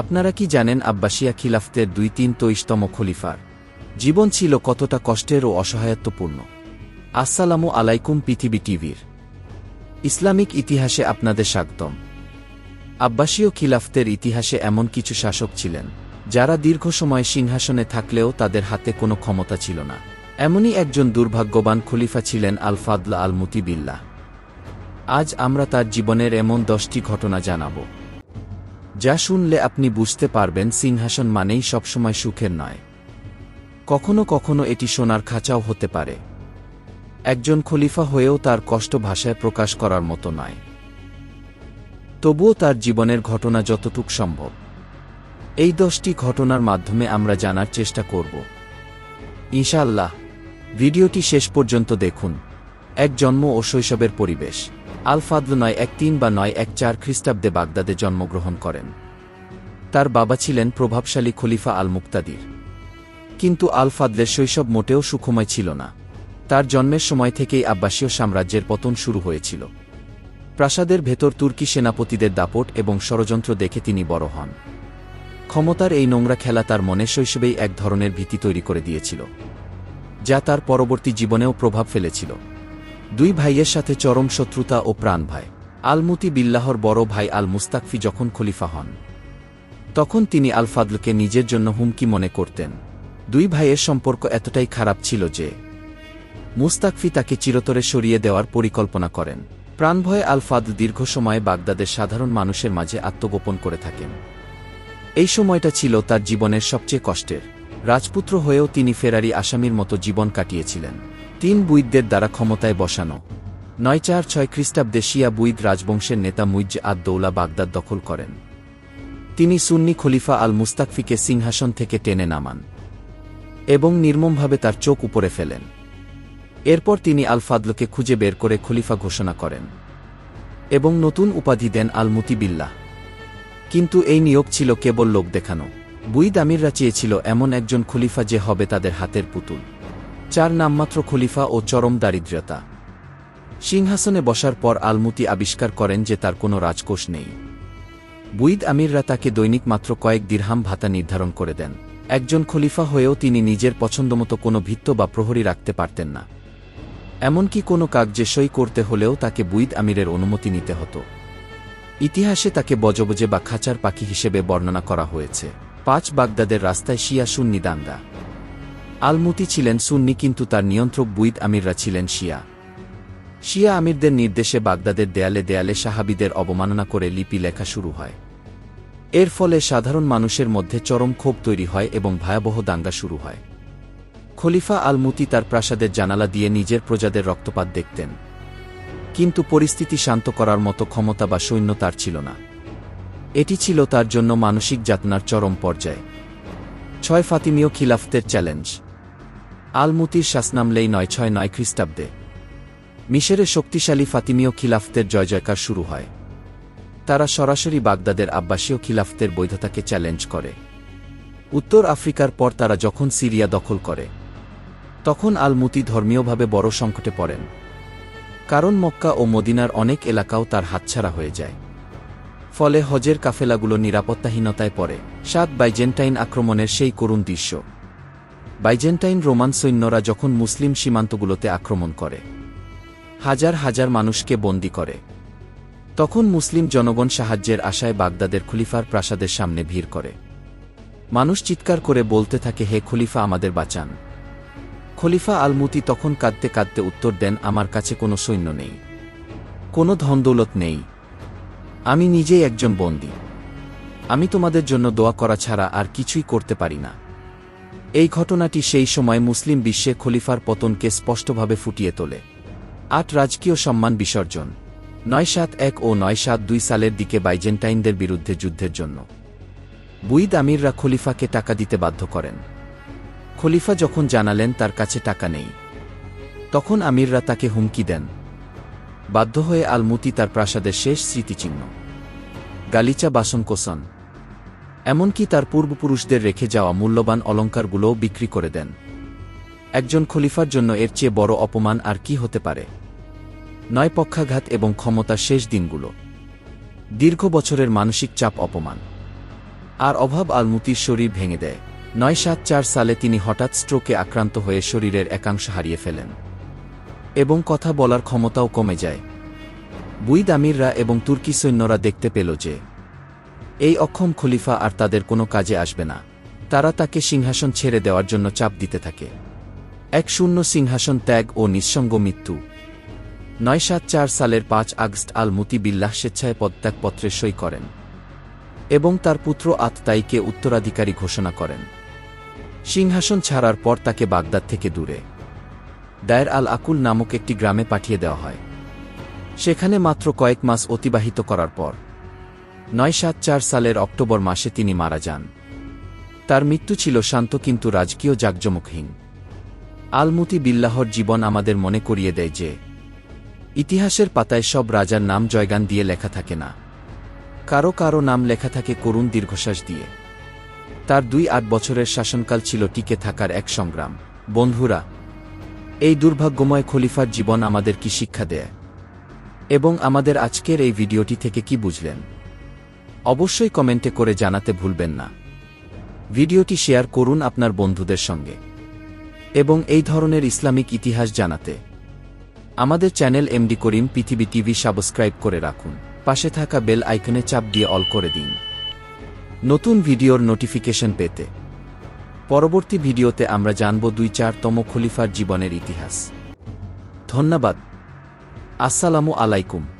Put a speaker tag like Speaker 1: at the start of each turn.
Speaker 1: আপনারা কি জানেন আব্বাসিয়া খিলাফতের দুই তিন তৈশতম খলিফার? জীবন ছিল কতটা কষ্টের ও অসহায়ত্বপূর্ণ। আসসালামু আলাইকুম পৃথিবী টিভির। ইসলামিক ইতিহাসে আপনাদের স্বাগতম। আব্বাসীয় খিলাফতের ইতিহাসে এমন কিছু শাসক ছিলেন, যারা দীর্ঘ সময় সিংহাসনে থাকলেও তাদের হাতে কোনো ক্ষমতা ছিল না। এমনই একজন দুর্ভাগ্যবান খলিফা ছিলেন আল ফাদলা আল মুতিবিল্লাহ আজ আমরা তার জীবনের এমন দশটি ঘটনা জানাব। যা শুনলে আপনি বুঝতে পারবেন সিংহাসন মানেই সবসময় সুখের নয়। কখনো কখনো এটি সোনার খাঁচাও হতে পারে। একজন খলিফা হয়েও তার কষ্ট ভাষায় প্রকাশ করার মতো নয়। তবুও তার জীবনের ঘটনা যতটুক সম্ভব। এই দশটি ঘটনার মাধ্যমে আমরা জানার চেষ্টা করব। ইনশাআল্লাহ, ভিডিওটি শেষ পর্যন্ত দেখুন। এক জন্ম ও শৈশবের পরিবেশ। আলফাদল নয় এক তিন বা নয় এক চার খ্রিস্টাব্দে বাগদাদে জন্মগ্রহণ করেন। তার বাবা ছিলেন প্রভাবশালী খলিফা আল মুক্তাদির কিন্তু আলফাদলের শৈশব মোটেও সুখময় ছিল না। তার জন্মের সময় থেকেই আব্বাসীয় সাম্রাজ্যের পতন শুরু হয়েছিল। প্রাসাদের ভেতর তুর্কি সেনাপতিদের দাপট এবং ষড়যন্ত্র দেখে তিনি বড় হন। ক্ষমতার এই নোংরা খেলা তার মনে শৈশবেই এক ধরনের ভীতি তৈরি করে দিয়েছিল, যা তার পরবর্তী জীবনেও প্রভাব ফেলেছিল। দুই ভাইয়ের সাথে চরম শত্রুতা ও প্রাণ ভাই আলমুতি বিল্লাহর বড় ভাই আল মুস্তাকফি যখন খলিফা হন, তখন তিনি আল ফাদলকে নিজের জন্য হুমকি মনে করতেন। দুই ভাইয়ের সম্পর্ক এতটাই খারাপ ছিল যে, মুস্তাকফি তাকে চিরতরে সরিয়ে দেওয়ার পরিকল্পনা করেন। প্রাণভয়ে আল ফাদল দীর্ঘ সময়ে বাগদাদের সাধারণ মানুষের মাঝে আত্মগোপন করে থাকেন। এই সময়টা ছিল তার জীবনের সবচেয়ে কষ্টের। রাজপুত্র হয়েও তিনি ফেরারি আসামির মতো জীবন কাটিয়েছিলেন। তিন বুইদদের দ্বারা ক্ষমতায় বসানো। নয় চার ছয় খ্রিস্টাব্দে শিয়া বুইদ রাজবংশের নেতা মুইজ আদ দৌলা বাগদাদ দখল করেন। তিনি সুন্নি খলিফা আল মুস্তাকফিকে সিংহাসন থেকে টেনে নামান এবং নির্মমভাবে তার চোখ উপরে ফেলেন। এরপর তিনি আল ফাদলকে খুঁজে বের করে খলিফা ঘোষণা করেন এবং নতুন উপাধি দেন আল মুতিবিল্লাহ। কিন্তু এই নিয়োগ ছিল কেবল লোক দেখানো। বুইদ আমিররা চেয়েছিল এমন একজন খলিফা যে হবে তাদের হাতের পুতুল। চার নামমাত্র খলিফা ও চরম দারিদ্রতা সিংহাসনে বসার পর আলমুতি আবিষ্কার করেন যে তার কোনো রাজকোষ নেই। বুইদ আমিররা তাকে দৈনিক মাত্র কয়েক দিরহাম ভাতা নির্ধারণ করে দেন। একজন খলিফা হয়েও তিনি নিজের পছন্দমতো কোনো ভিত্ত বা প্রহরী রাখতে পারতেন না। এমনকি কোনো কাগজে সই করতে হলেও তাকে বুইদ আমিরের অনুমতি নিতে হতো। ইতিহাসে তাকে বজবজে বা খাঁচার পাখি হিসেবে বর্ণনা করা হয়েছে। পাঁচ বাগদাদের রাস্তায় শিয়া সুন্নি দাঙ্গা। আলমুতি ছিলেন সুন্নি কিন্তু তার নিয়ন্ত্রক বুইদ আমিররা ছিলেন শিয়া। শিয়া আমিরদের নির্দেশে বাগদাদের দেয়ালে দেয়ালে সাহাবিদের অবমাননা করে লিপি লেখা শুরু হয়। এর ফলে সাধারণ মানুষের মধ্যে চরম ক্ষোভ তৈরি হয় এবং ভয়াবহ দাঙ্গা শুরু হয়। খলিফা আলমুতি তার প্রাসাদের জানালা দিয়ে নিজের প্রজাদের রক্তপাত দেখতেন। কিন্তু পরিস্থিতি শান্ত করার মতো ক্ষমতা বা সৈন্য তার ছিল না। এটি ছিল তার জন্য মানসিক যাতনার চরম পর্যায়ে। ছয় ফাতিমীয় খিলাফতের চ্যালেঞ্জ। আলমুতির শাসনামলেই নয় ছয় নয় খ্রিস্টাব্দে। মিশরে শক্তিশালী ফাতিমীয় খিলাফতের জয় জয়কার শুরু হয়। তারা সরাসরি বাগদাদের আব্বাসীয় খিলাফতের বৈধতাকে চ্যালেঞ্জ করে। উত্তর আফ্রিকার পর তারা যখন সিরিয়া দখল করে, তখন আলমুতি ধর্মীয়ভাবে বড় সংকটে পড়েন। কারণ মক্কা ও মদিনার অনেক এলাকাও তার হাতছাড়া হয়ে যায়। ফলে হজের কাফেলাগুলো নিরাপত্তাহীনতায় পড়ে। সাত বাইজেন্টাইন আক্রমণের সেই করুণ দৃশ্য। বাইজেন্টাইন রোমান সৈন্যরা যখন মুসলিম সীমান্তগুলোতে আক্রমণ করে, হাজার হাজার মানুষকে বন্দী করে, তখন মুসলিম জনগণ সাহায্যের আশায় বাগদাদের খলিফার প্রাসাদের সামনে ভিড় করে। মানুষ চিৎকার করে বলতে থাকে, হে খলিফা, আমাদের বাঁচান। খলিফা আলমুতি তখন কাঁদতে কাঁদতে উত্তর দেন, আমার কাছে কোনো সৈন্য নেই, কোনো ধনদৌলত নেই। আমি নিজেই একজন বন্দী। আমি তোমাদের জন্য দোয়া করা ছাড়া আর কিছুই করতে পারি না। এই ঘটনাটি সেই সময় মুসলিম বিশ্বে খলিফার পতনকে স্পষ্টভাবে ফুটিয়ে তোলে। আট রাজকীয় সম্মান বিসর্জন। নয় সাত এক ও নয় সাত দুই সালের দিকে বাইজেন্টাইনদের বিরুদ্ধে যুদ্ধের জন্য। বুইদ আমিররা খলিফাকে টাকা দিতে বাধ্য করেন। খলিফা যখন জানালেন তার কাছে টাকা নেই, তখন আমিররা তাকে হুমকি দেন। বাধ্য হয়ে আলমুতি তার প্রাসাদের শেষ স্মৃতিচিহ্ন। গালিচা বাসন কোসন এমনকি তার পূর্বপুরুষদের রেখে যাওয়া মূল্যবান অলঙ্কারগুলোও বিক্রি করে দেন। একজন খলিফার জন্য এর চেয়ে বড় অপমান আর কি হতে পারে? নয় পক্ষাঘাত এবং ক্ষমতার শেষ দিনগুলো। দীর্ঘ বছরের মানসিক চাপ অপমান। আর অভাব আলমুতির শরীর ভেঙে দেয়। নয় সাত চার সালে তিনি হঠাৎ স্ট্রোকে আক্রান্ত হয়ে শরীরের একাংশ হারিয়ে ফেলেন। এবং কথা বলার ক্ষমতাও কমে যায়। বুইদ আমিররা এবং তুর্কি সৈন্যরা দেখতে পেল যে এই অক্ষম খলিফা আর তাদের কোনো কাজে আসবে না। তারা তাকে সিংহাসন ছেড়ে দেওয়ার জন্য চাপ দিতে থাকে। এক শূন্য সিংহাসন ত্যাগ ও নিঃসঙ্গ মৃত্যু। নয় সাত চার সালের পাঁচ আগস্ট আল মুতি বিল্লাহ স্বেচ্ছায় পদত্যাগপত্রে সই করেন এবং তার পুত্র আততাইকে উত্তরাধিকারী ঘোষণা করেন। সিংহাসন ছাড়ার পর তাকে বাগদাদ থেকে দূরে। দায়ের আল আকুল নামক একটি গ্রামে পাঠিয়ে দেওয়া হয়। সেখানে মাত্র কয়েক মাস অতিবাহিত করার পর নয় সাত চার সালের অক্টোবর মাসে তিনি মারা যান। তার মৃত্যু ছিল শান্ত কিন্তু রাজকীয় জাকজমকহীন। আলমুতি বিল্লাহর জীবন আমাদের মনে করিয়ে দেয় যে, ইতিহাসের পাতায় সব রাজার নাম জয়গান দিয়ে লেখা থাকে না। কারও কারও নাম লেখা থাকে করুণ দীর্ঘশ্বাস দিয়ে। তার দুই আট বছরের শাসনকাল ছিল টিকে থাকার এক সংগ্রাম। বন্ধুরা, এই দুর্ভাগ্যময় খলিফার জীবন আমাদের কি শিক্ষা দেয়? এবং আমাদের আজকের এই ভিডিওটি থেকে কি বুঝলেন? অবশ্যই কমেন্টে করে জানাতে ভুলবেন না। ভিডিওটি শেয়ার করুন আপনার বন্ধুদের সঙ্গে। এবং এই ধরনের ইসলামিক ইতিহাস জানাতে আমাদের চ্যানেল এমডি করিম পৃথিবী টিভি সাবস্ক্রাইব করে রাখুন। পাশে থাকা বেল আইকনে চাপ দিয়ে অল করে দিন। নতুন ভিডিওর নোটিফিকেশন পেতে পরবর্তী ভিডিওতে আমরা জানব দুই চারতম খলিফার জীবনের ইতিহাস। ধন্যবাদ। আসসালামু আলাইকুম।